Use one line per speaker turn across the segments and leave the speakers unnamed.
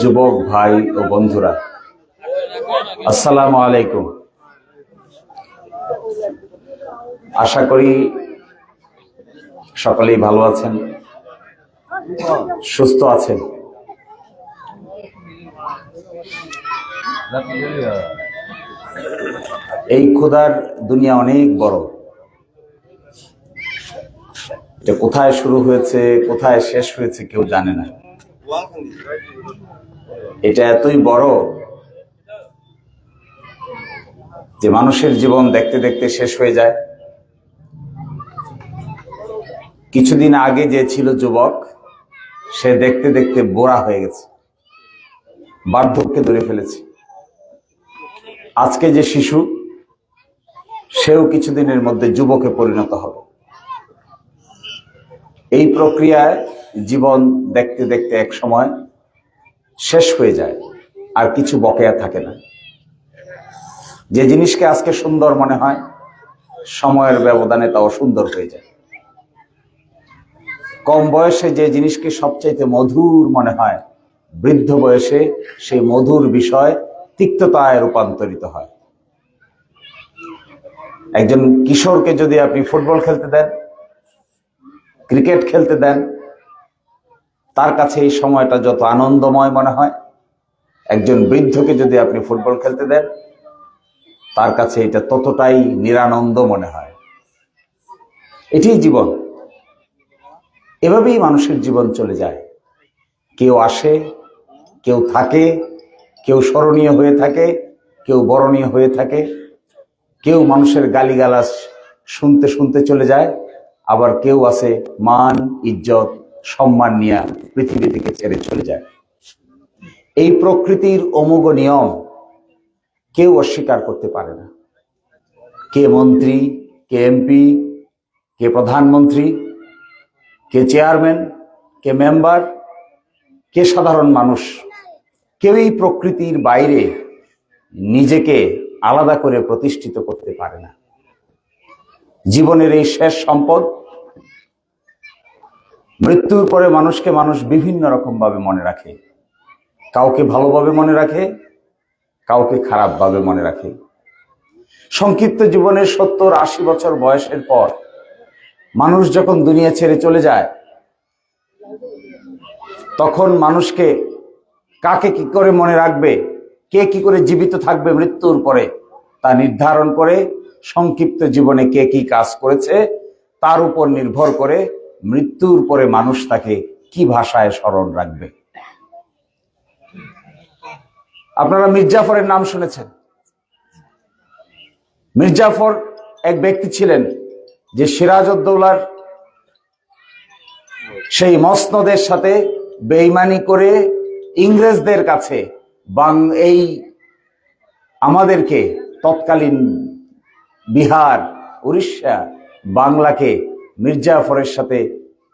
যুবক ভাই ও বন্ধুরা, আসসালামু আলাইকুম। আশা করি সকলেই ভালো আছেন, সুস্থ আছেন। এই ক্ষুধার দুনিয়া অনেক বড়। এটা কোথায় শুরু হয়েছে, কোথায় শেষ হয়েছে কেউ জানে না। এটা এতই বড় যে মানুষের জীবন দেখতে দেখতে শেষ হয়ে যায়। কিছুদিন আগে যে ছিল যুবক, সে দেখতে দেখতে বোরা হয়ে গেছে, বার্ধক্যে ধরে ফেলেছে। আজকে যে শিশু, সেও কিছুদিনের মধ্যে যুবকে পরিণত হবে। এই প্রক্রিয়ায় জীবন দেখতে দেখতে এক সময় শেষ হয়ে যায়, আর কিছু বকেয়া থাকে না। যে জিনিসকে আজকে সুন্দর মনে হয়, সময়ের ব্যবধানে তা অসুন্দর হয়ে যায়। কম বয়সে যে জিনিসকে সবচাইতে মধুর মনে হয়, বৃদ্ধ বয়সে সেই মধুর বিষয় তিক্ততায় রূপান্তরিত হয়। একজন কিশোরকে যদি আপনি ফুটবল খেলতে দেন ক্রিকেট খেলতে দেন, তার কাছে এই সময়টা যত আনন্দময় মনে হয়। একজন বৃদ্ধকে যদি আপনি ফুটবল খেলতে দেন, তার কাছে এটা ততটাই নিরানন্দ মনে হয়। এটাই জীবন। এভাবেই মানুষের জীবন চলে যায়। কেউ আসে, কেউ থাকে, কেউ স্মরণীয় হয়ে থাকে, কেউ বরণীয় হয়ে থাকে, কেউ মানুষের গালিগালাজ শুনতে শুনতে চলে যায়। আবার কেউ আছে মান, ইজ্জত, সম্মান নিয়ে পৃথিবী থেকে ছেড়ে চলে যায়। এই প্রকৃতির অমোঘ নিয়ম কেউ অস্বীকার করতে পারে না। কে মন্ত্রী, কে এমপি, কে প্রধানমন্ত্রী, কে চেয়ারম্যান, কে মেম্বার, কে সাধারণ মানুষ। কেউই প্রকৃতির বাইরে নিজেকে আলাদা করে প্রতিষ্ঠিত করতে পারে না। জীবনের এই শেষ সম্পদ, মৃত্যুর পরে মানুষকে মানুষ বিভিন্ন রকম ভাবে মনে রাখে। কাউকে ভালোভাবে মনে রাখে, কাউকে খারাপভাবে মনে রাখে। সংক্ষিপ্ত জীবনের সত্তর আশি বছর বয়সের পর মানুষ যখন দুনিয়া ছেড়ে চলে যায়, তখন মানুষকে কাকে কি করে মনে রাখবে, কে কি করে জীবিত থাকবে মৃত্যুর পরে তা নির্ধারণ করে সংক্ষিপ্ত জীবনে কে কি কাজ করেছে, তার উপর নির্ভর করে মৃত্যুর পরে মানুষ তাকে কি ভাষায় স্মরণ রাখবে। আপনারা মির্জাফরের নাম শুনেছেন? মির্জাফর এক ব্যক্তি ছিলেন যে সিরাজউদ্দৌলার সেই মসনদের সাথে বেইমানি করে ইংরেজদের কাছে বাং এই আমাদেরকে তৎকালীন বিহার, উড়িষ্যা, বাংলাকে মির্জাফরের সাথে,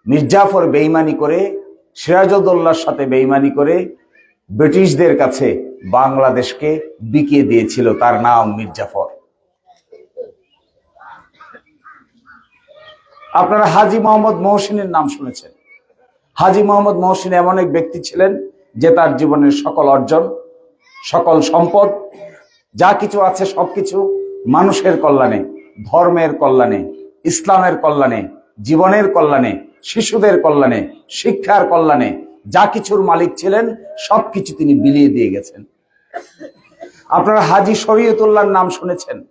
মির্জাফর বেইমানি করে সিরাজউদ্দৌলার সাথে বেইমানি করে ব্রিটিশদের কাছে বাংলাদেশকে বিকিয়ে দিয়েছিল তার নাম মির্জাফর। আপনারা হাজি মোহাম্মদ মহসিনের নাম শুনেছেন। হাজি মোহাম্মদ মহসিন এমন এক ব্যক্তি ছিলেন যে তার জীবনের সকল অর্জন, সকল সম্পদ, যা কিছু আছে সবকিছু মানুষের কল্যাণে, ধর্মের কল্যাণে, ইসলামের কল্যাণে, জীবনের কল্যাণে, শিশুদের কল্যাণে, শিক্ষার কল্যাণে, যা কিছুর মালিক ছিলেন সবকিছু তিনি বিলিয়ে দিয়ে গেছেন। আপনারা হাজি শরীয়তুল্লাহর নাম শুনেছেন।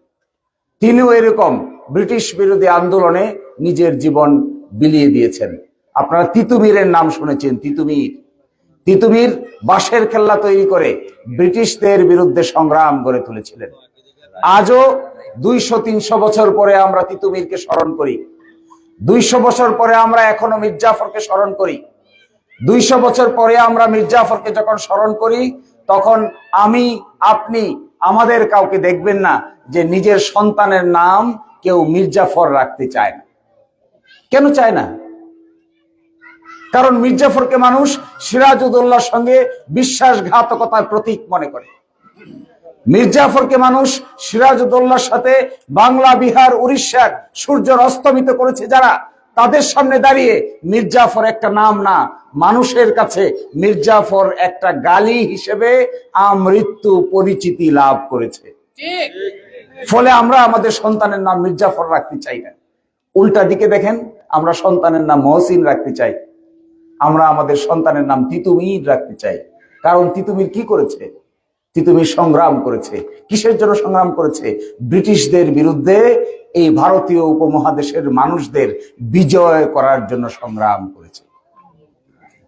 তিনিও এরকম ব্রিটিশ বিরোধী আন্দোলনে নিজের জীবন বিলিয়ে দিয়েছেন। আপনারা তিতুমিরের নাম শুনেছেন, তিতুমির। তিতুমির বাঁশের খেল্লা তৈরি করে ব্রিটিশদের বিরুদ্ধে সংগ্রাম গড়ে তুলেছিলেন। আজও দুইশো, তিনশো বছর পরে আমরা তিতুমিরকে স্মরণ করি। দুইশো বছর পরে আমরা এখনও মির্জাফরকে স্মরণ করি। দুইশো বছর পরে আমরা মির্জাফরকে যখন স্মরণ করি, তখন আমি, আপনি আমাদের কাউকে দেখবেন না যে নিজের সন্তানের নাম কেউ মির্জাফর রাখতে চায় না। কেন চায় না? কারণ মির্জাফরকে মানুষ সিরাজউদ্দৌলার সঙ্গে বিশ্বাসঘাতকতার প্রতীক মনে করে। মির্জাফরকে মানুষ সিরাজউদ্দৌলার সাথে বাংলা বিহার উড়িষ্যার সূর্য অস্তমিত করেছে যারা তাদের সামনে দাঁড়িয়ে মির্জাফর একটা নাম না মানুষের কাছে মির্জাফর একটা গালি হিসেবে আমৃত্যু পরিচিতি লাভ করেছে। ফলে আমরা আমাদের সন্তানের নাম মির্জাফর রাখতে চাই না। উল্টা দিকে দেখেন আমরা সন্তানের নাম মহসিন রাখতে চাই। আমরা আমাদের সন্তানের নাম তিতুমির রাখতে চাই। কারণ তিতুমির কি করেছে? তিতুমির সংগ্রাম করেছে? কিসের জন্য সংগ্রাম করেছে? ব্রিটিশদের বিরুদ্ধে এই ভারতীয় উপমহাদেশের মানুষদের বিজয় করার জন্য সংগ্রাম করেছে।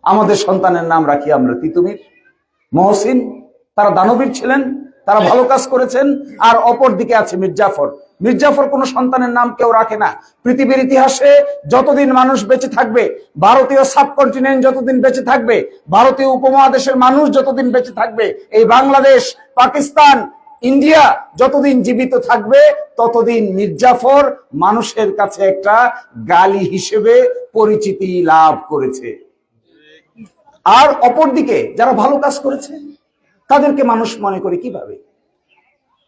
আমাদের সন্তানের নাম রাখি আমরা তিতুমির, মহসিন, তারা দানবীর ছিলেন, তারা ভালো কাজ করেছেন, আর অপর দিকে আছে মির্জাফর। মির্জাফর কোনো সন্তানের নাম কেউ রাখে না। পৃথিবীর ইতিহাসে যতদিন মানুষ বেঁচে থাকবে, ভারতীয় সাবকন্টিনেন্ট যতদিন বেঁচে থাকবে, ভারতীয় উপমহাদেশের মানুষ যতদিন বেঁচে থাকবে, এই বাংলাদেশ, পাকিস্তান, ইন্ডিয়া যতদিন জীবিত থাকবে, ততদিন মির্জাফর মানুষের কাছে একটা গালি হিসেবে পরিচিতি লাভ করেছে। আর অপরদিকে যারা ভালো কাজ করেছে, তাদেরকে মানুষ মনে করে কীভাবে?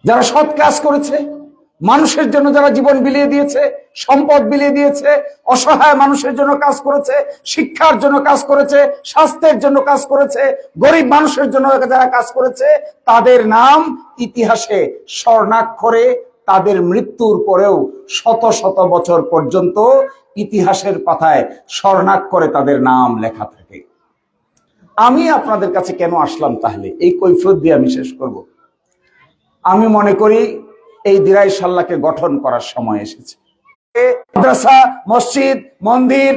যারা সৎ কাজ করেছে মানুষের জন্য যারা জীবন বিলিয়ে দিয়েছে, সম্পদ বিলিয়ে দিয়েছে, অসহায় মানুষের জন্য কাজ করেছে, শিক্ষার জন্য কাজ করেছে, স্বাস্থ্যের জন্য কাজ করেছে, গরিব মানুষের জন্য যারা কাজ করেছে, তাদের নাম ইতিহাসে স্বর্ণাক্ষরে তাদের মৃত্যুর পরেও শত শত বছর পর্যন্ত ইতিহাসের পাতায় স্বর্ণাক্ষরে তাদের নাম লেখা থাকে। আমি আপনাদের কাছে কেন আসলাম তাহলে? এই কৈফিয়ত দিয়ে আমি শেষ করব। আমি মনে করি এই দিরাই সাল্লাকে গঠন করার সময় এসেছে। মাদ্রাসা, মসজিদ, মন্দির,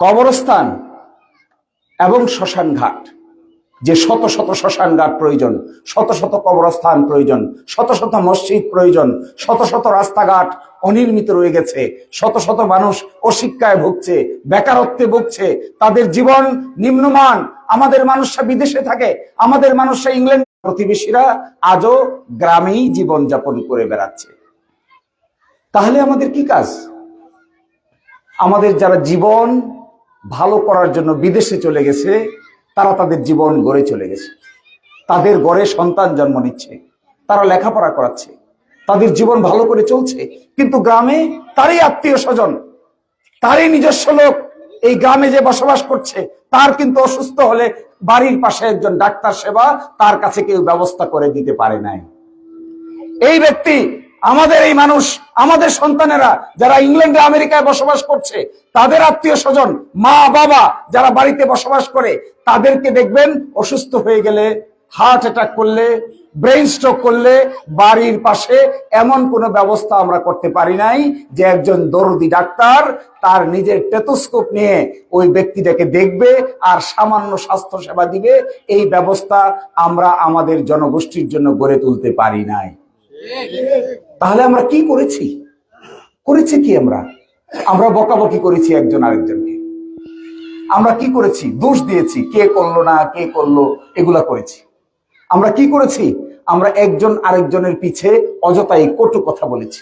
কবরস্থান এবং শ্মশান ঘাট যে শত শত শ্মশান ঘাট প্রয়োজন, শত শত কবরস্থান প্রয়োজন, শত শত মসজিদ প্রয়োজন, শত শত রাস্তাঘাট অনির্মিত রয়ে গেছে, শত শত মানুষ অশিক্ষায় ভুগছে, বেকারত্বে ভুগছে, তাদের জীবন নিম্নমান, আমাদের মানুষরা বিদেশে থাকে, আমাদের মানুষরা ইংল্যান্ড প্রতিবেশীরা আজও গ্রামেই জীবন যাপন করে বেড়াচ্ছে। তাহলে আমাদের কি কাজ? আমাদের যারা জীবন ভালো করার জন্য বিদেশে চলে গেছে, তারা তাদের জীবন গড়ে চলে গেছে। তাদের গড়ে সন্তান জন্ম নিচ্ছে, তারা লেখাপড়া করাচ্ছে, তাদের জীবন ভালো করে চলছে, কিন্তু গ্রামে তারই আত্মীয় স্বজন, তারই নিজস্ব লোক এই গ্রামে যে বসবাস করছে, তার কিন্তু অসুস্থ হলে বাড়ির পাশে একজন ডাক্তার সেবা তার কাছে কেউ ব্যবস্থা করে দিতে পারে নাই। এই ব্যক্তি, আমাদের এই মানুষ, আমাদের সন্তানেরা যারা ইংল্যান্ডে আমেরিকায় বসবাস করছে, তাদের আত্মীয় স্বজন, মা, বাবা যারা বাড়িতে বসবাস করে, তাদেরকে দেখবেন অসুস্থ হয়ে গেলে হার্ট অ্যাটাক করলে, ব্রেইন স্ট্রোক করলে বাড়ির পাশে এমন কোনো ব্যবস্থা আমরা করতে পারি নাই যে একজন দরদি ডাক্তার তার নিজের টেটোস্কোপ নিয়ে ওই ব্যক্তিটাকে দেখবে আর সামান্য স্বাস্থ্য সেবা দিবে। এই ব্যবস্থা আমরা আমাদের জনগোষ্ঠীর জন্য গড়ে তুলতে পারি নাই। তাহলে আমরা কি করেছি? করেছি কি আমরা? আমরা বকাবকি করেছি একজন আরেকজনকে। আমরা কি করেছি? দোষ দিয়েছি। কে করল না, কে করল, এগুলা করেছি। আমরা কি করেছি? আমরা একজন আরেকজনের পিছে অযথাই কটু কথা বলেছি।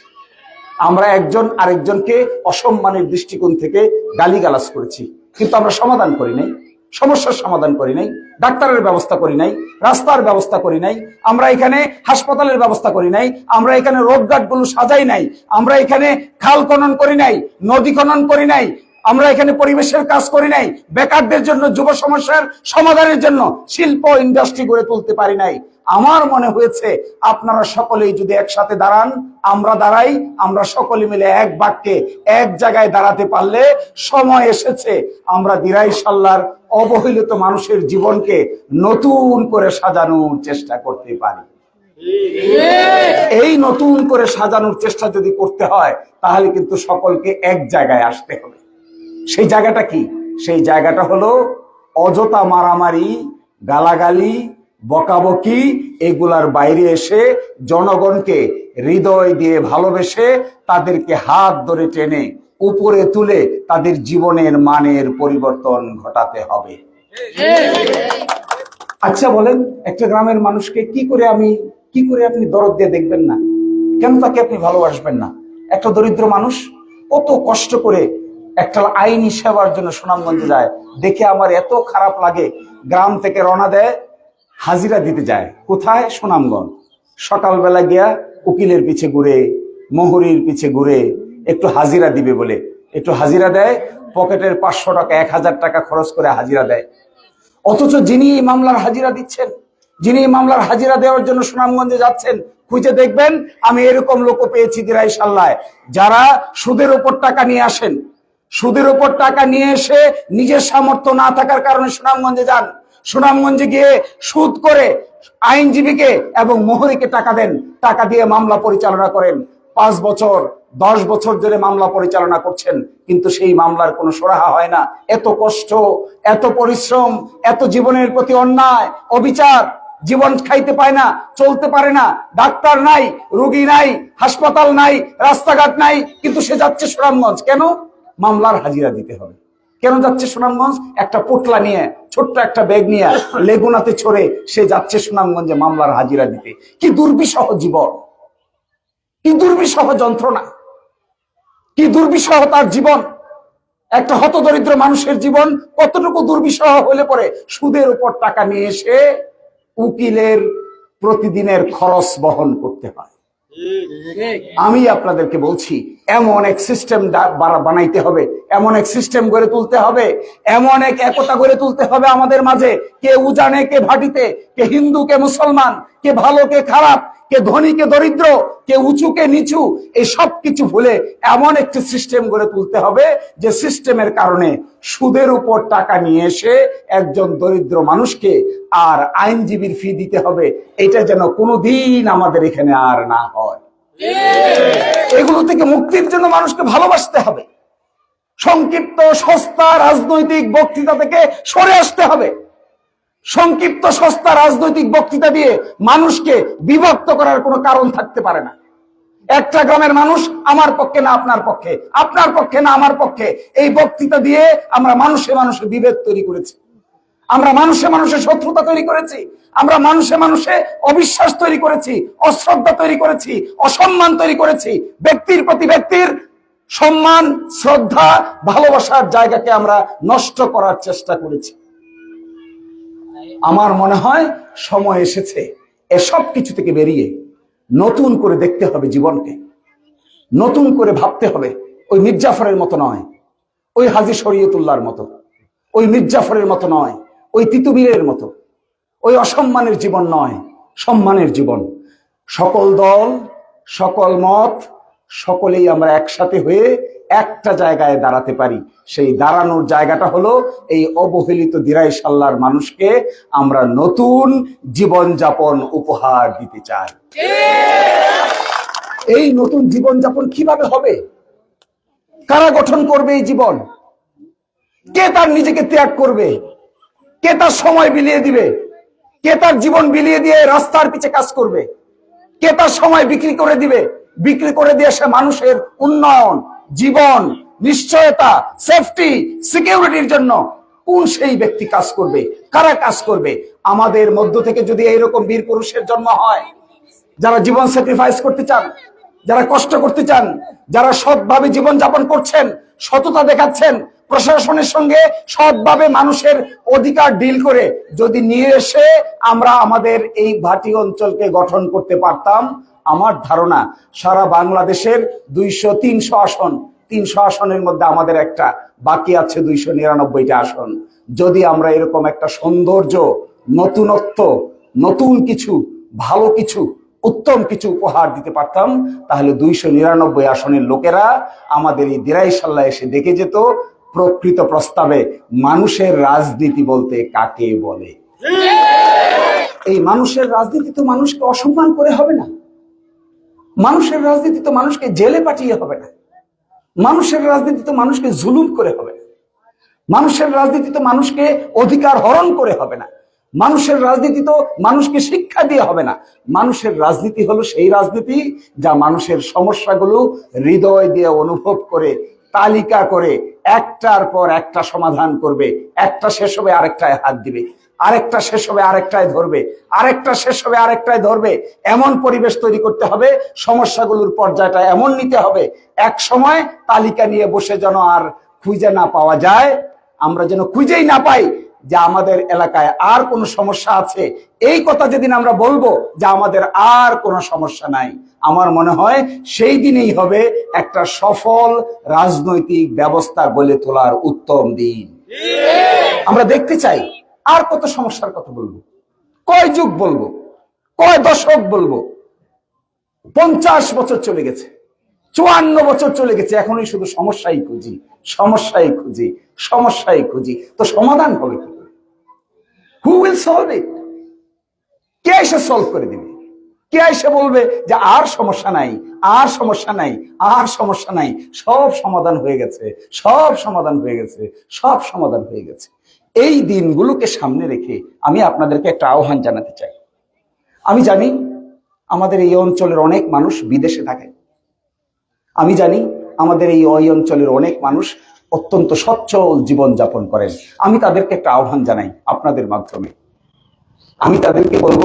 আমরা একজন আরেকজনকে অসম্মানের দৃষ্টিকোণ থেকে গালিগালাজ করেছি। কিন্তু আমরা সমাধান করি নাই, সমস্যার সমাধান করি নাই, ডাক্তারের ব্যবস্থা করি নাই, রাস্তার ব্যবস্থা করি নাই, আমরা এখানে হাসপাতালের ব্যবস্থা করি নাই, আমরা এখানে রোডঘাটগুলো সাজাই নাই, আমরা এখানে খাল খনন করি নাই, নদী খনন করি নাই আমরা এখানে পরিবেশের কাজ করি নাই, বেকারদের জন্য, যুব সমস্যার সমাধানের জন্য শিল্প ইন্ডাস্ট্রি গড়ে তুলতে পারি নাই। আমার মনে হয়েছে আপনারা সকলেই যদি একসাথে দাঁড়ান, আমরা দাঁড়াই, আমরা সকলে মিলে এক বাক্যে এক জায়গায় দাঁড়াতে পারলে সময় এসেছে। আমরা দিরাই সাল্লার অবহেলিত মানুষের জীবনকে নতুন করে সাজানোর চেষ্টা করতে পারি। এই নতুন করে সাজানোর চেষ্টা যদি করতে হয়, তাহলে কিন্তু সকলকে এক জায়গায় আসতে হবে। সেই জায়গাটা কি? সেই জায়গাটা হলো অযথা মারামারি, গালাগালি, বকাবকি, এগুলার বাইরে এসে জনগণকে হৃদয় দিয়ে ভালোবেসে তাদেরকে হাত ধরে টেনে উপরে তুলে তাদের জীবনের মানের পরিবর্তন ঘটাতে হবে। আচ্ছা বলেন, একটা গ্রামের মানুষকে কি করে আমি, কি করে আপনি দরদ দিয়ে দেখবেন না? কেন তাকে আপনি ভালোবাসবেন না? একটা দরিদ্র মানুষ কত কষ্ট করে একটা আইনি সেবার জন্য সুনামগঞ্জে যায়। দেখে আমার এত খারাপ লাগে, গ্রাম থেকে রওনা দেয়, হাজিরা দিতে যায়। কোথায়? সুনামগঞ্জ। সকালবেলা গিয়া উকিলের পিছে ঘুরে, মোহরির পিছে ঘুরে একটু হাজিরা দিবে বলে। একটু হাজিরা দেয়, পকেটের পাঁচশো টাকা, এক হাজার টাকা খরচ করে হাজিরা দেয়। অথচ যিনি এই মামলার হাজিরা দিচ্ছেন, যিনি এই মামলার হাজিরা দেওয়ার জন্য সুনামগঞ্জে যাচ্ছেন, খুঁজে দেখবেন, আমি এরকম লোক পেয়েছি দিরাই সাল্লায়। যারা সুদের উপর টাকা নিয়ে আসেন সুদের উপর টাকা নিয়ে এসে নিজের সামর্থ্য না থাকার কারণে সুনামগঞ্জে যান। সুনামগঞ্জে গিয়ে সুদ করে আইনজীবীকে এবং মোহরিকে টাকা দেন। টাকা দিয়ে মামলা পরিচালনা করেন। পাঁচ বছর, দশ বছর ধরে মামলা পরিচালনা করছেন, কিন্তু সেই মামলার কোনো সরাহা হয় না। এত কষ্ট, এত পরিশ্রম, এত জীবনের প্রতি অন্যায়, অবিচার, জীবন খাইতে পায় না, চলতে পারে না। ডাক্তার নাই, রুগী নাই, হাসপাতাল নাই, রাস্তাঘাট নাই, কিন্তু সে যাচ্ছে সুনামগঞ্জ। কেন? মামলার হাজিরা দিতে হবে। কেন যাচ্ছে সুনামগঞ্জ? একটা পোটলা নিয়ে, ছোট্ট একটা ব্যাগ নিয়ে লেগুনাতে ছড়ে সে যাচ্ছে সুনামগঞ্জে মামলার হাজিরা দিতে। কি দুর্বিষহ জীবন। কি দুর্বিষহ যন্ত্রণা। কি দুর্বিষহ তার জীবন। একটা হতদরিদ্র মানুষের জীবন কতটুকু দুর্বিষহ হলে পরে সুদের উপর টাকা নিয়ে এসে উকিলের প্রতিদিনের খরচ বহন করতে হয়। আমি আপনাদেরকে বলছি এমন এক সিস্টেম বানাইতে হবে এমন এক সিস্টেম গড়ে তুলতে হবে এমন এক একতা গড়ে তুলতে হবে আমাদের মাঝে। কে উজানে কে ভাটিতে কে হিন্দু কে মুসলমান কে ভালো কে খারাপ কে ধনী কে দরিদ্র কে উঁচু কে নিচু এই সব কিছু ভুলে এমন একটি সিস্টেম গড়ে তুলতে হবে যে সিস্টেমের কারণে সুদের উপর টাকা নিয়ে এসে একজন দরিদ্র মানুষকে আর আইনজীবীর ফি দিতে হবে। এটা যেন কোনোদিন আমাদের এখানে আর না হয়। এগুলো থেকে মুক্তির জন্য মানুষকে ভালোবাসতে হবে। সংক্ষিপ্ত, সস্তা রাজনৈতিক বক্তৃতা থেকে সরে আসতে হবে। সংক্ষিপ্ত, সস্তা রাজনৈতিক বক্তৃতা দিয়ে মানুষকে বিভক্ত করার কোনো কারণ থাকতে পারে না। একটা গ্রামের মানুষ আমার পক্ষে না আপনার পক্ষে আপনার পক্ষে না আমার পক্ষে, এই বক্তৃতা দিয়ে আমরা মানুষে মানুষে বিভেদ তৈরি করেছি। আমরা মানুষে মানুষে শত্রুতা তৈরি করেছি, আমরা মানুষে মানুষে অবিশ্বাস তৈরি করেছি, অশ্রদ্ধা তৈরি করেছি, অসম্মান তৈরি করেছি, ব্যক্তির প্রতি ব্যক্তির সম্মান, শ্রদ্ধা, ভালোবাসার জায়গাকে আমরা নষ্ট করার চেষ্টা করেছি। আমার মনে হয় সময় এসেছে এসব কিছু থেকে বেরিয়ে নতুন করে দেখতে হবে জীবনকে। নতুন করে ভাবতে হবে, ওই মির্জাফরের মতো নয়, ওই হাজি শরীয়তুল্লাহর মতো, ওই মির্জাফরের মতো নয়, ওই তিতুবীরের মতো, ওই অসম্মানের জীবন নয়, সম্মানের জীবন। সকল দল, সকল মত সকলেই আমরা একসাথে হয়ে একটা জায়গায় দাঁড়াতে পারি। সেই দাঁড়ানোর জায়গাটা হলো এই অবহেলিত দিরাই সাল্লার মানুষকে আমরা নতুন জীবনযাপন উপহার দিতে চাই। এই নতুন জীবনযাপন কীভাবে হবে? কারা গঠন করবে এই জীবন? কে তার নিজেকে ত্যাগ করবে? কে তার সময় বিলিয়ে দিবে? কে তার জীবন বিলিয়ে দিয়ে রাস্তার পিছে কাজ করবে? কে তার সময় বিক্রি করে দিবে? বিক্রি করে দিয়ে সে মানুষের উন্নয়ন, জীবন, নিশ্চয়তা সেফটি সিকিউরিটির জন্য। কোন সেই ব্যক্তি কাজ করবে? কারা কাজ করবে? আমাদের মধ্য থেকে যদি এইরকম বীর পুরুষের জন্ম হয়, যারা জীবন স্যাক্রিফাইস করতে চান, যারা কষ্ট করতে চান, যারা সৎভাবে জীবন যাপন করছেন, সততা দেখাচ্ছেন প্রশাসনের সঙ্গে সৎভাবে মানুষের অধিকার ডিল করে যদি নিয়ে এসে আমরা আমাদের এই ভাটি অঞ্চলকে গঠন করতে পারতাম, আমার ধারণা সারা বাংলাদেশের দুইশো তিনশো আসন, তিনশো আসনের মধ্যে আমাদের একটা বাকি আছে দুইশো নিরানব্বইটা আসন। যদি আমরা এরকম একটা সৌন্দর্য, নতুনত্ব, নতুন কিছু, ভালো কিছু, উত্তম কিছু উপহার দিতে পারতাম, তাহলে দুইশো নিরানব্বই আসনের লোকেরা আমাদের এই দিরাই সাল্লাহ এসে দেখে যেত প্রকৃত প্রস্তাবে মানুষের রাজনীতি বলতে কাকে বলে? এই মানুষের রাজনীতি তো মানুষকে অসম্মান করে হবে না। মানুষের রাজনীতি তো মানুষকে জেলে পাঠিয়ে হবে না। মানুষের রাজনীতি তো মানুষকে জুলুম করে হবে না। মানুষের রাজনীতি তো মানুষকে অধিকার হরণ করে হবে না। মানুষের রাজনীতি তো মানুষকে শিক্ষা দিয়ে হবে না। মানুষের রাজনীতি হলো সেই রাজনীতি যা মানুষের সমস্যাগুলো হৃদয় দিয়ে অনুভব করে, তালিকা করে একটার পর একটা সমাধান করবে। একটা শেষ হবে, আরেকটায় হাত দিবে। আরেকটা শেষ হবে, আরেকটায় ধরবে। আরেকটা শেষ হবে, আরেকটায় ধরবে। এমন পরিবেশ তৈরি করতে হবে, সমস্যাগুলোর পর্যায়টা এমন নিতে হবে। এক সময় তালিকা নিয়ে বসে যেন আর খুঁজে না পাওয়া যায়, আমরা যেন খুঁজেই না পাই যে আমাদের এলাকায় আর কোনো সমস্যা আছে? এই কথা যেদিন আমরা বলব যে আমাদের আর কোনো সমস্যা নাই। আমার মনে হয় সেই দিনেই হবে একটা সফল রাজনৈতিক ব্যবস্থা গড়ে তোলার উত্তম দিন। আমরা দেখতে চাই আর কত সমস্যার কথা বলব? কয় যুগ বলব? কয় দশক বলব? পঞ্চাশ বছর চলে গেছে। চুয়ান্ন বছর চলে গেছে। এখনই শুধু সমস্যাই খুঁজি সমস্যাই খুঁজি সমস্যাই খুঁজি। তো সমাধান হবে কি? হু উইল সলভ ইট কে এসে সলভ করে দিবে? কে এসে বলবে যে আর সমস্যা নাই, আর সমস্যা নাই, আর সমস্যা নাই, সব সমাধান হয়ে গেছে, সব সমাধান হয়ে গেছে, সব সমাধান হয়ে গেছে। এই দিনগুলোকে সামনে রেখে আমি আপনাদেরকে একটা আহ্বান জানাতে চাই। আমি জানি আমাদের এই অঞ্চলের অনেক মানুষ বিদেশে থাকে। আমি জানি আমাদের এই ওই অঞ্চলের অনেক মানুষ অত্যন্ত সচ্ছল জীবন যাপন করেন। আমি তাদেরকে একটা আহ্বান জানাই আপনাদের মাধ্যমে। আমি তাদেরকে বলব,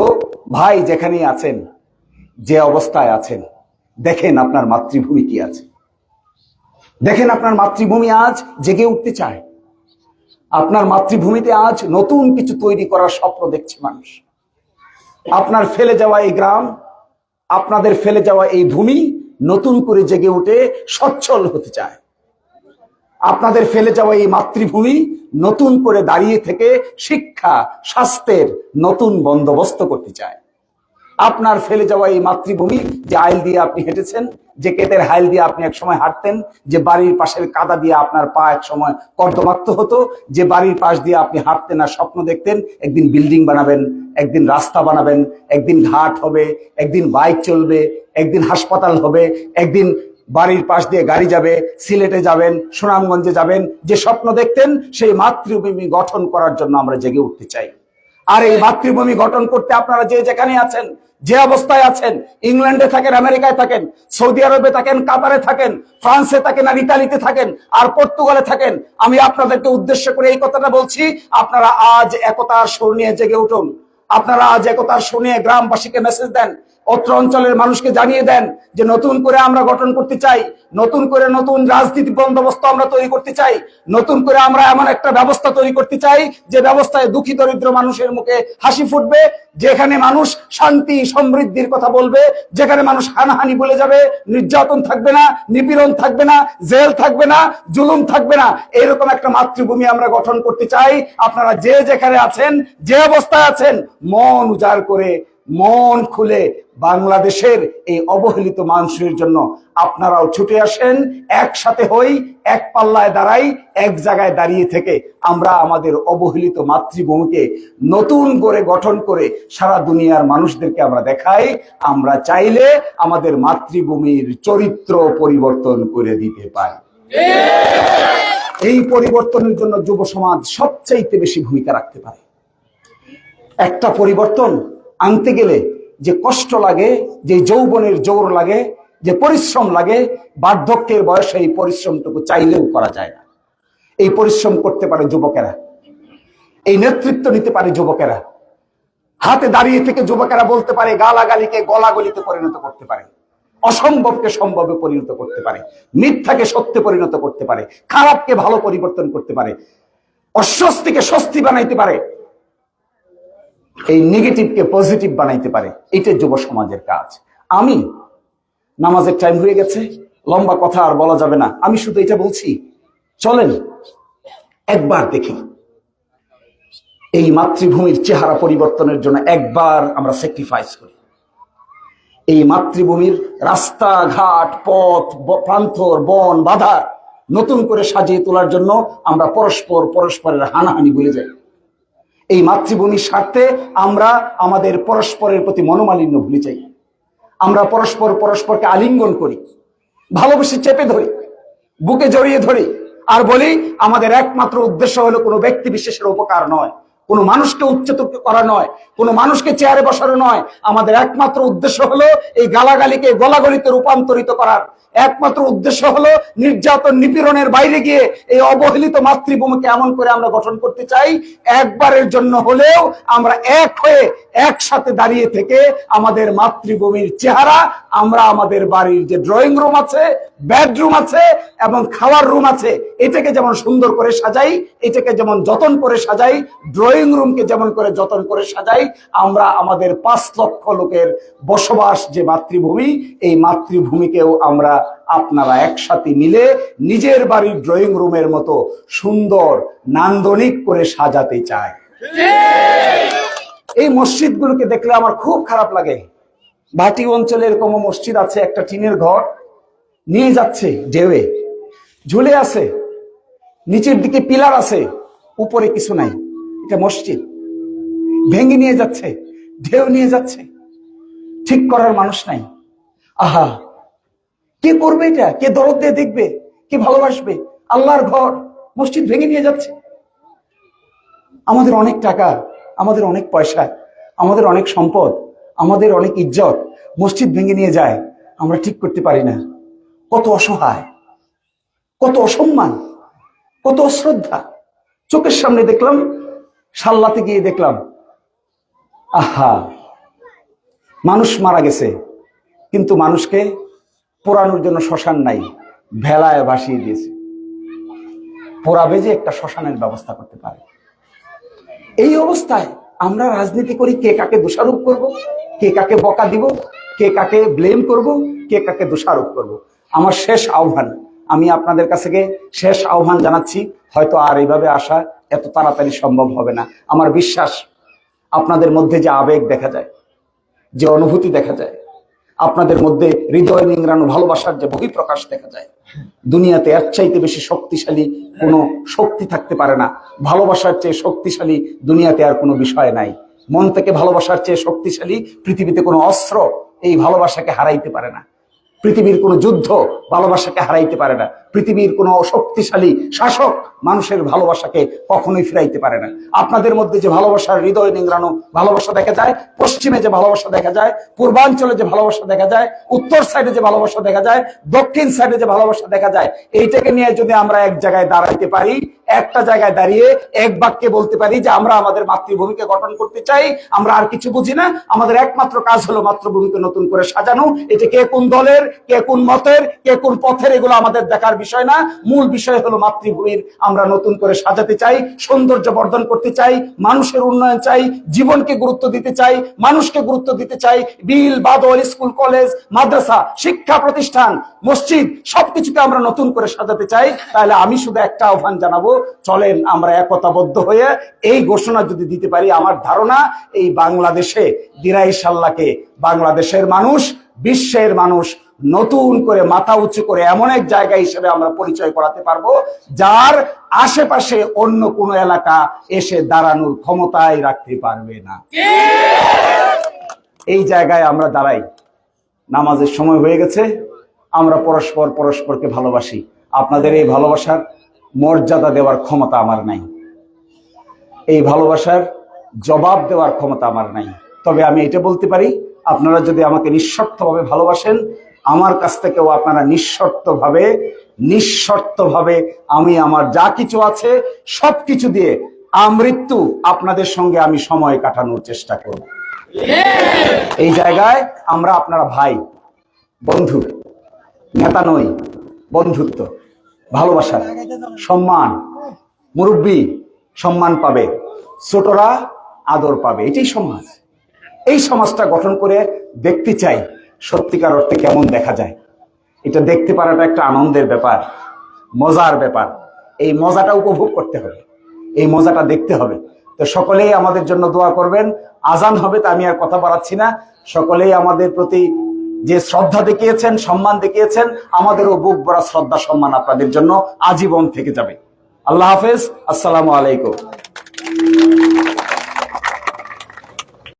ভাই যেখানেই আছেন, যে অবস্থায় আছেন, দেখেন আপনার মাতৃভূমি কি আছে। দেখেন আপনার মাতৃভূমি আজ জেগে উঠতে চায়। আপনার মাতৃভূমিতে আজ নতুন কিছু তৈরি করার স্বপ্ন দেখছে মানুষ। আপনার ফেলে যাওয়া এই গ্রাম, আপনাদের ফেলে যাওয়া এই ভূমি নতুন করে জেগে উঠে সচ্ছল হতে চায়। আপনাদের ফেলে যাওয়া এই মাতৃভূমি নতুন করে দাঁড়িয়ে থেকে শিক্ষা, স্বাস্থ্যের নতুন বন্দোবস্ত করতে চায়। আপনার ফেলে যাওয়া এই মাতৃভূমি যে আইল দিয়ে আপনি হেঁটেছেন, যে কেতের হাইল দিয়ে আপনি এক সময় হাঁটতেন, যে বাড়ির পাশের কাদা দিয়ে আপনার পা এক সময় কর্দমাক্ত হতো, যে বাড়ির পাশ দিয়ে আপনি হাঁটতেন আর স্বপ্ন দেখতেন, একদিন বিল্ডিং বানাবেন, একদিন রাস্তা বানাবেন, একদিন ঘাট হবে, একদিন বাইক চলবে, একদিন হাসপাতাল হবে, একদিন বাড়ির পাশ দিয়ে গাড়ি যাবে, সিলেটে যাবেন, সুনামগঞ্জে যাবেন, যে স্বপ্ন দেখতেন, সেই মাতৃভূমি গঠন করার জন্য আমরা জেগে উঠতে চাই। আর এই মাতৃভূমি গঠন করতে আপনারা যে যেখানে আছেন যে অবস্থায় আছেন, ইংল্যান্ডে থাকেন, আমেরিকায় থাকেন, সৌদি আরবে থাকেন, কাতারে থাকেন, ফ্রান্সে থাকেন আর ইতালিতে থাকেন আর পর্তুগালে থাকেন, আমি আপনাদেরকে উদ্দেশ্য করে এই কথাটা বলছি, আপনারা আজ একতার সুর নিয়ে জেগে উঠুন। আপনারা আজ একতার শুনিয়ে গ্রামবাসীকে মেসেজ দেন। অত্র অঞ্চলের মানুষকে জানিয়ে দেন যে নতুন করে আমরা গঠন করতে চাই, নতুন করে নতুন রাজনীতি বন্দোবস্ত আমরা তৈরি করতে চাই, নতুন করে আমরা এমন একটা ব্যবস্থা তৈরি করতে চাই যে ব্যবস্থায় দুঃখী দরিদ্র মানুষের মুখে হাসি ফুটবে, যেখানে মানুষ শান্তি, সমৃদ্ধির কথা বলবে, যেখানে মানুষ হানাহানি বলে যাবে, নির্যাতন থাকবে না, নিপীড়ন থাকবে না, জেল থাকবে না, জুলুম থাকবে না। এরকম একটা মাতৃভূমি আমরা গঠন করতে চাই। আপনারা যে যেখানে আছেন, যে অবস্থায় আছেন, মন উজাড় করে মন খুলে বাংলাদেশের এই অবহেলিত মানুষের জন্য আপনারাও ছুটে আসেন, একসাথে হই, এক পাল্লায় দাঁড়াই, এক জায়গায় দাঁড়িয়ে থেকে আমরা আমাদের অবহেলিত মাতৃভূমিকে নতুন করে গঠন করে সারা দুনিয়ার মানুষদেরকে আমরা দেখাই। আমরা চাইলে আমাদের মাতৃভূমির চরিত্র পরিবর্তন করে দিতে পারি। এই পরিবর্তনের জন্য যুব সমাজ সবচাইতে বেশি ভূমিকা রাখতে পারে। একটা পরিবর্তন আনতে গেলে যে কষ্ট লাগে, যে যৌবনের জোর লাগে, যে পরিশ্রম লাগে, বার্ধক্যের বয়সে এই পরিশ্রমটুকু চাইলেও করা যায় না। এই পরিশ্রম করতে পারে যুবকেরা, এই নেতৃত্ব নিতে পারে যুবকেরা, হাতে দাঁড়িয়ে থেকে যুবকেরা বলতে পারে, গালাগালিকে গলাগলিতে পরিণত করতে পারে, অসম্ভবকে সম্ভবে পরিণত করতে পারে, মিথ্যাকে সত্যে পরিণত করতে পারে, খারাপকে ভালো পরিবর্তন করতে পারে, অস্বস্তিকে স্বস্তি বানাইতে পারে এই নেগেটিভকে পজিটিভ বানাইতে পারে। এটা যুব সমাজের কাজ। আমি নামাজের টাইম হয়ে গেছে, লম্বা কথা আর বলা যাবে না। আমি শুধু এটা বলছি, চলেন একবার দেখি। এই মাতৃভূমির চেহারা পরিবর্তনের জন্য একবার আমরা স্যাক্রিফাইস করি। এই মাতৃভূমির রাস্তাঘাট, পথ প্রান্তর, বন বাধার নতুন করে সাজিয়ে তোলার জন্য আমরা পরস্পর পরস্পরের হানাহানি ভুলে যাই। এই মাতৃভূমির স্বার্থে আমরা আমাদের পরস্পরের প্রতি মনোমালিন্য ভুলে যাই। আমরা পরস্পর পরস্পরকে আলিঙ্গন করি, ভালোবেসে চেপে ধরি, বুকে জড়িয়ে ধরি আর বলি, আমাদের একমাত্র উদ্দেশ্য হলো কোনো ব্যক্তি বিশেষের উপকার নয়। কোনো মানুষকে উচ্চত করা নয়, কোনো মানুষকে চেয়ারে বসানো নয়। আমাদের একমাত্র উদ্দেশ্য হলো এই গালাগালিকে গলাগলিতে রূপান্তরিত করার। একমাত্র উদ্দেশ্য হলো নির্যাতন নিপীড়নের বাইরে গিয়ে এই অবহেলিত মাতৃভূমিকে এমন করে আমরা গঠন করতে চাই, একবারের জন্য হলেও আমরা এক হয়ে একসাথে দাঁড়িয়ে থেকে আমাদের মাতৃভূমির চেহারা, আমরা আমাদের বাড়ির যে ড্রয়িং রুম আছে বেডরুম আছে এবং খাওয়ার রুম আছে, এটাকে যেমন সুন্দর করে সাজাই, এটাকে যেমন যতন করে সাজাই ড্রয়িং রুমকে যেমন করে যতন করে সাজাই, আমরা আমাদের পাঁচ লক্ষ লোকের বসবাস যে মাতৃভূমি, এই মাতৃভূমিকেও আমরা আপনারা একসাথে মিলে নিজের বাড়ির ড্রয়িং রুমের মতো সুন্দর, নান্দনিক করে সাজাতে চাই। এই মসজিদগুলোকে দেখলে আমার খুব খারাপ লাগে। ভাটি অঞ্চলে এরকম মসজিদ আছে, একটা টিনের ঘর, নিয়ে যাচ্ছে, ঢেউয়ে। ঝুলে আছে, নিচের দিকে পিলার আছে, উপরে কিছু নাই। এটা মসজিদ। ভেঙে নিয়ে যাচ্ছে, ঢেউ নিয়ে যাচ্ছে। ঠিক করার মানুষ নাই। আহা! কে করবে এটা? কে দরদ দিয়ে দেখবে? কে ভালোবাসবে? আল্লাহর ঘর, মসজিদ ভেঙে নিয়ে যাচ্ছে। আমাদের অনেক টাকা, আমাদের অনেক পয়সা, আমাদের অনেক সম্পদ, আমাদের অনেক ইজ্জত মসজিদ ভেঙে নিয়ে যায়, আমরা ঠিক করতে পারি না। কত অসহায়। কত অসম্মান, কত অশ্রদ্ধা। চোখের সামনে দেখলাম সাল্লাতে গিয়ে দেখলাম, আহা, মানুষ মারা গেছে, কিন্তু মানুষকে পোড়ানোর জন্য শ্মশান নাই, ভেলায় ভাসিয়ে দিয়েছে। পোড়াবে যে একটা শ্মশানের ব্যবস্থা করতে পারে। এই অবস্থায় আমরা রাজনীতি করি, কে কাকে দোষারোপ করব, কে কাকে বকা দিব, কে কাকে ব্লেম করব, কে কাকে দোষারোপ করব। আমার শেষ আহ্বান আমি আপনাদের কাছে শেষ আহ্বান জানাচ্ছি, হয়তো আর এইভাবে আসা এত তাড়াতাড়ি সম্ভব হবে না। আমার বিশ্বাস, আপনাদের মধ্যে যে আবেগ দেখা যায়, যে অনুভূতি দেখা যায়, আপনাদের মধ্যে হৃদয় নিংড়ানো ভালোবাসার যে বহিঃপ্রকাশ দেখা যায়, দুনিয়াতে এর চাইতে বেশি শক্তিশালী কোনো শক্তি থাকতে পারে না। ভালোবাসার চেয়ে শক্তিশালী দুনিয়াতে আর কোনো বিষয় নাই। মন থেকে ভালোবাসার চেয়ে শক্তিশালী পৃথিবীতে কোনো অস্ত্র এই ভালোবাসাকে হারাইতে পারে না। পৃথিবীর কোনো যুদ্ধ ভালোবাসাকে হারাইতে পারে না। পৃথিবীর কোনো শক্তিশালী শাসক মানুষের ভালোবাসাকে কখনোই ফিরাইতে পারে না। আপনাদের মধ্যে যে ভালোবাসার হৃদয় নিংড়ানো ভালোবাসা দেখা যায়, পশ্চিমে যে ভালোবাসা দেখা যায়, পূর্বাঞ্চলে যে ভালোবাসা দেখা যায়, উত্তর সাইডে যে ভালোবাসা দেখা যায়, দক্ষিণ সাইডে যে ভালোবাসা দেখা যায়, এইটাকে নিয়ে যদি আমরা এক জায়গায় দাঁড়াইতে পারি, একটা জায়গায় দাঁড়িয়ে এক বাক্যে বলতে পারি যে আমরা আমাদের মাতৃভূমিকে গঠন করতে চাই, আমরা আর কিছু বুঝি না, আমাদের একমাত্র কাজ হলো মাতৃভূমিকে নতুন করে সাজানো। এটা কে কোন দলের, কে কোন মতের, কে কোন পথের, এগুলো আমাদের দেখার বিষয় না, মূল বিষয় হলো মাতৃভূমির আমরা নতুন করে সাজাতে চাই, সৌন্দর্য বর্ধন করতে চাই, মানুষের উন্নয়ন চাই, জীবনকে গুরুত্ব দিতে চাই, মানুষকে গুরুত্ব দিতে চাই, বিল, বাদল, স্কুল, কলেজ, মাদ্রাসা, শিক্ষা প্রতিষ্ঠান, মসজিদ, সবকিছুকে আমরা নতুন করে সাজাতে চাই। তাহলে আমি শুধু একটা আহ্বান জানাব, চলেন আমরা একতাবদ্ধ হয়ে এই ঘোষণা যদি দিতে পারি, আমার ধারণা, এই বাংলাদেশে দিরাই সাল্লাকে বাংলাদেশের মানুষ, বিশ্বের মানুষ নতুন করে মাথা উঁচু করে এমন এক জায়গা হিসেবে আমরা পরিচয় করাতে পারব, যার আশেপাশে অন্য কোনো এলাকা এসে দাঁড়ানোর ক্ষমতায় রাখতে পারবে না। এই জায়গায় আমরা দাঁড়াই। নামাজের সময় হয়ে গেছে। আমরা পরস্পর পরস্পরকে ভালোবাসি। আপনাদের এই ভালোবাসার মর্যাদা দেওয়ার ক্ষমতা আমার নাই। এই ভালোবাসার জবাব দেওয়ার ক্ষমতা আমার নাই। তবে আমি এটা বলতে পারি, আপনারা যদি আমাকে নিঃশর্তভাবে ভালোবাসেন আমার কাছ থেকেও আপনারা নিঃশর্তভাবে নিঃশর্তভাবে আমি আমার যা কিছু আছে, সব কিছু দিয়ে আমৃত্যু আপনাদের সঙ্গে আমি সময় কাটানোর চেষ্টা করব। এই জায়গায় আমরা আপনারা ভাই, বন্ধু, নেতা নই, বন্ধুত্ব, ভালোবাসা, সম্মান, মুরব্বী সম্মান পাবে, ছোটরা আদর পাবে, এটাই সমাজ। এই সমাজটা গঠন করে দেখতে চাই। সত্যিকার অর্থে কেমন দেখা যায়? এটা দেখতে পারাটা একটা আনন্দের ব্যাপার, মজার ব্যাপার। এই মজাটা উপভোগ করতে হবে, এই মজাটা দেখতে হবে। তো সকলেই আমাদের জন্য দোয়া করবেন। আজান হবে তা আমি আর কথা বাড়াচ্ছি না। সকলেই আমাদের প্রতি যে শ্রদ্ধা দেখিয়েছেন, সম্মান দেখিয়েছেন, আমাদেরও বুক ভরা শ্রদ্ধা, সম্মান আপনাদের জন্য আজীবন থেকে যাবে। আল্লাহ হাফেজ। আসসালামু আলাইকুম।